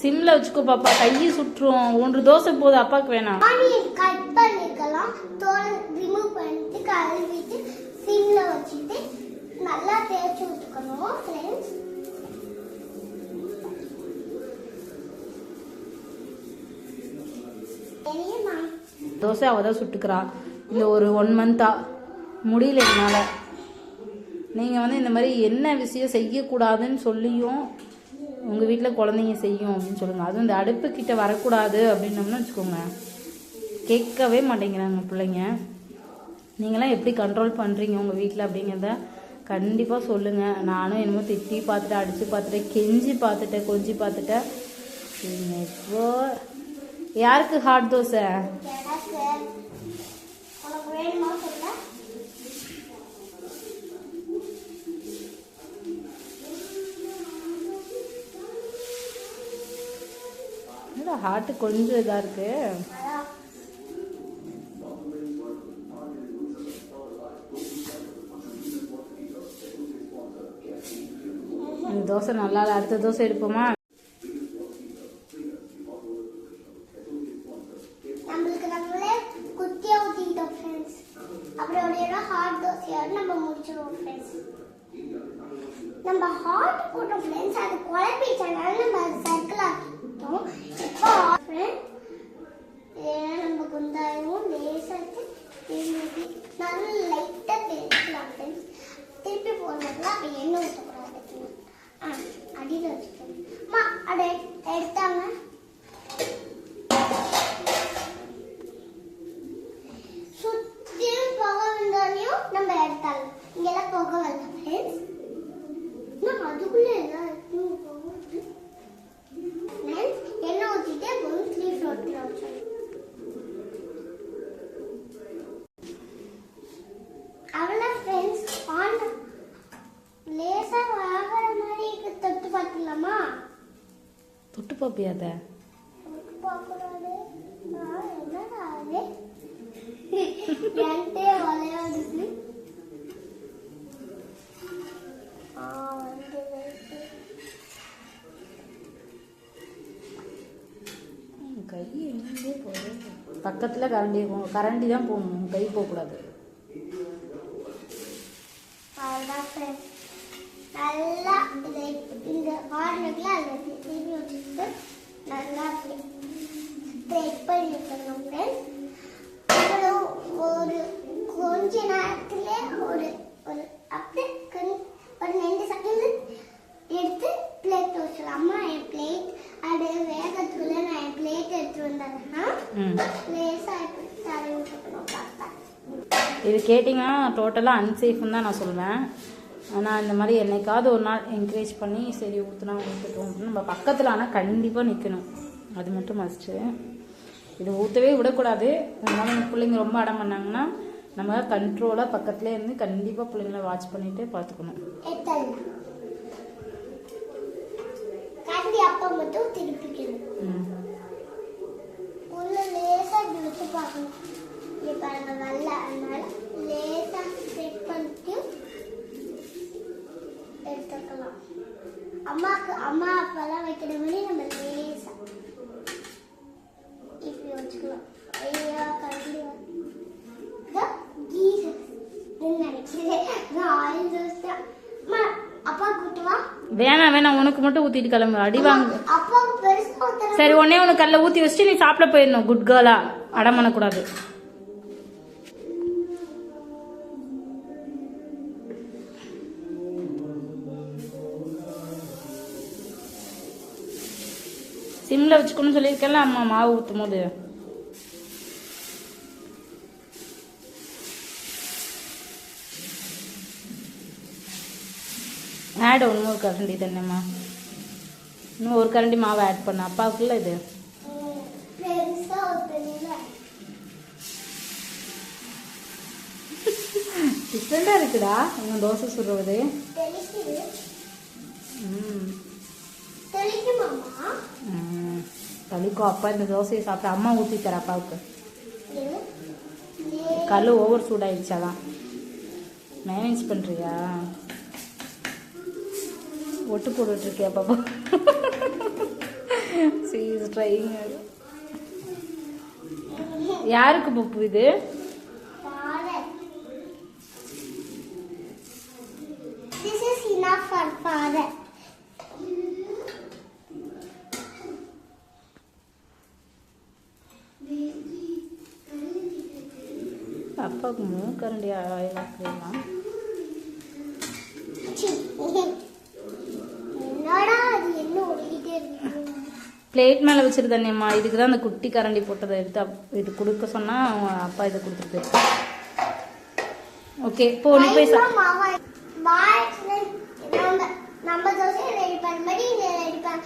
சிம்ல வச்சுக்கோ பாப்பா. கையை சுற்றுரும் ஒன்று தோசை போதும். அப்பாவுக்கு வேணாம். ஆனியன் கட் பண்ணிக்கலாம். தோல் ரிமூவ் பண்ணிட்டு கழுவிட்டு சிம்ல வச்சுட்டு நல்லா தேய்ச்சி விட்டுக்கணும் ஃப்ரெண்ட்ஸ் தோசை அவள் தான் சுட்டுக்கிறா. இந்த ஒரு ஒன் மந்த்தா முடியல என்னால். நீங்கள் வந்து இந்த மாதிரி என்ன விஷயம் செய்யக்கூடாதுன்னு சொல்லியும் உங்கள் வீட்டில் குழந்தைங்க செய்யும் அப்படின்னு சொல்லுங்கள் அதுவும் இந்த அடுப்பு கிட்ட வரக்கூடாது அப்படின்னோம்னு வச்சுக்கோங்க. கேட்கவே மாட்டேங்கிறாங்க பிள்ளைங்க. நீங்களாம் எப்படி கண்ட்ரோல் பண்ணுறீங்க உங்கள் வீட்டில் அப்படிங்கிறத கண்டிப்பாக சொல்லுங்கள் நானும் என்னமோ திட்டி பார்த்துட்டேன் அடித்து பார்த்துட்டேன் கெஞ்சி பார்த்துட்டேன் கொஞ்சி பார்த்துட்டேன். சரிங்க இப்போ? யாருக்கு ஹாட் தோசை? எனக்கு ஹார்ட்டு கொஞ்சம் இதாக இருக்கு. தோசை நல்லா இல்லை அடுத்த தோசை எடுப்போமா? நம்மளுக்கு நம்மளே ஒரு இடம் நம்ம ஹார்ட் நம்ம போட்டோம் ஃப்ரெண்ட்ஸ் அது குழப்பிச்சனால நம்ம சர்க்கிள் ஆக்கி ஆக்கிட்டோம் இப்போ friends, ஏன்னா நம்ம குந்தாயமும் லேசாக திரும்பி நல்லா லைட்டாக திருப்பிக்கலாம் ஃப்ரெண்ட்ஸ் திருப்பி போடுறதுல அப்போ எண்ணெய் ஊற்றக்கூடாது ஆ அடியில் வச்சுக்கணும் அம்மா அதை எடுத்தாங்க. சுத்தியும் புகை வந்தாலையும் நம்ம எடுத்தாலும் இங்கெல்லாம் புகை வரலாம் ஃப்ரெண்ட்ஸ் அதுக்குள்ளே அதுக்குள்ள எல்லாம் லேசாக வாங்குற மாதிரி தொட்டு பார்த்துலாமா தொட்டு பார்ப்பியா அதை பார்க்கக்கூடாது. நான் என்னடா அது என்கிட்டே விளையாடுது. ஆ வந்து கை எங்கே போகுது. பக்கத்தில் கரண்டி கரண்டி தான் போகணும் கை போகக்கூடாது. அவ்வளோதான் ஃப்ரெண்ட்ஸ் நல்லா இதை இந்த கார்னரில் அதில் திருப்பி வச்சுட்டு நல்லா அப்படி ஸ்ப்ரெட் பண்ணி வைக்கணும் ஃப்ரெண்ட்ஸ் அப்புறம் ஒரு கொஞ்ச நேரத்துல ஒரு ஒரு அப்படியே கண்- ஒரு ரெண்டு செகண்ட் எடுத்து பிளேட் வச்சிடலாம் அம்மா என் பிளேட் அது வேகத்துக்குள்ள நான் என் பிளேட் எடுத்து வந்தேன்னா ம் லேசாக இப்படி தடவி விட்டுக்கணும் பார்த்தா இது கேட்டிங்கன்னா டோட்டலாக அன்சேஃப்னு தான் நான் சொல்லுவேன் ஆனால் இந்த மாதிரி என்னைக்காவது ஒரு நாள் என்கரேஜ் பண்ணி சரி ஊற்றுனா ஊற்றுட்டோம் அப்படின்னு நம்ம பக்கத்தில் ஆனால் கண்டிப்பாக நிற்கணும் அது மட்டும் மஸ்ட்டு இது ஊற்றவே விடக்கூடாது. அதனால இந்த பிள்ளைங்க ரொம்ப அடம் பண்ணாங்கன்னா நம்ம கண்ட்ரோலாக பக்கத்துலேயே இருந்து கண்டிப்பாக பிள்ளைங்கள வாட்ச் பண்ணிட்டு பார்த்துக்கணும் எத்தனை கண்டி அப்பா மட்டும் திருப்பிக்கணும் ம் உள்ள லேசா இப்படி வச்சு பார்க்கணும் இங்க பாருங்க வெள்ள அதனால லேசா செட் பண்ணிட்டு எடுத்துக்கலாம் அம்மாக்கு அம்மா அப்பெல்லாம் வைக்கிற மாதிரி நம்ம லேசா. இப்படி வச்சுக்கலாம் ஐயா கண்டி கீது நினைக்கிறேன் நான் ஆயில் தோசை அம்மா அப்பா கூட்டுவா வேணாம் வேணாம். உனக்கு மட்டும் ஊற்றிட்டு கிளம்பு. அடி வாங்க. சரி உடனே உனக்கு கல்ல ஊற்றி வச்சுட்டு நீ சாப்பிட போயிடணும் குட் கேர்லா அடம் சிம்ல வச்சுக்கணும்னு சொல்லியிருக்கேன்ல அம்மா மாவு ஊற்றும் போது. ஆட் ஒன்று ஒரு கரண்டி தானேம்மா இன்னும் ஒரு கரண்டி மாவு ஆட் பண்ண. அப்பாவுக்குள்ள இது. டிஃப்ரெண்டாக இருக்குடா. உங்கள் தோசை சுடுறது. ம் தெளிக்குமாம்மா ம். தலிக்கும் அப்பா இந்த தோசையை சாப்பிட்டு அம்மா ஊற்றி தர அப்பாவுக்கு. கல் ஓவர் சூடாயிடுச்சாலாம் மேனேஜ் பண்ணுறியா ஒட்டு போட்டுட்ருக்கியா பாப்பா? சி இஸ் ட்ரைங் யாருக்கு பப்பு இது? அப்பாவுக்கு அது? என்ன ஒட்டிக்கிட்டே இருக்கு? பிளேட் மேலே வச்சிரு தண்ணியம்மா இதுக்கு தான் அந்த குட்டி கரண்டி போட்டதை எடுத்து இது கொடுக்க சொன்னால் அவன் அப்பா இதை கொடுத்துட்டு போயிருக்கான் ஓகே போ நீ போய் சா பயங்கர மாவா பாய்ஸ்ல நம்ம நம்ம தோசையை ரெடி பண்ண மாதிரி இங்க ரெடி பண்ண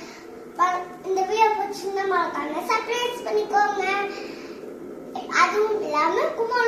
இந்த வீடியோ பிடிச்சிருந்தா மறக்காம சப்ஸ்கிரைப் பண்ணிக்கோங்க அதுவும் இல்லாம குமார